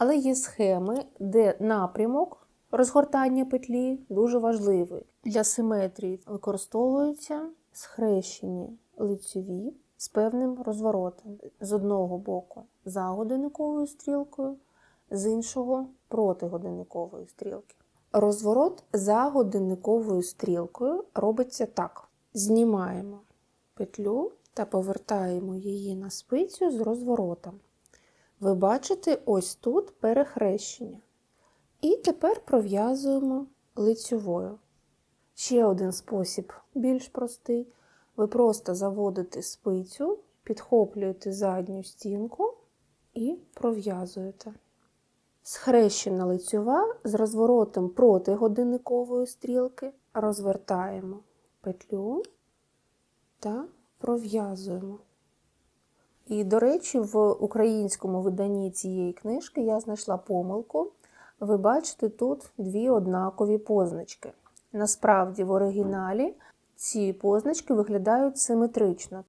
Але є схеми, де напрямок розгортання петлі дуже важливий. Для симетрії використовуються схрещені лицьові з певним розворотом. З одного боку за годинниковою стрілкою, з іншого проти годинникової стрілки. Розворот за годинниковою стрілкою робиться так: знімаємо петлю та повертаємо її на спицю з розворотом. Ви бачите ось тут перехрещення. І тепер пров'язуємо лицьовою. Ще один спосіб більш простий. Ви просто заводите спицю, підхоплюєте задню стінку і пров'язуєте. Схрещена лицьова з розворотом проти годинникової стрілки розвертаємо петлю та пров'язуємо. І, до речі, в українському виданні цієї книжки я знайшла помилку. Ви бачите тут дві однакові позначки. Насправді, в оригіналі ці позначки виглядають симетрично.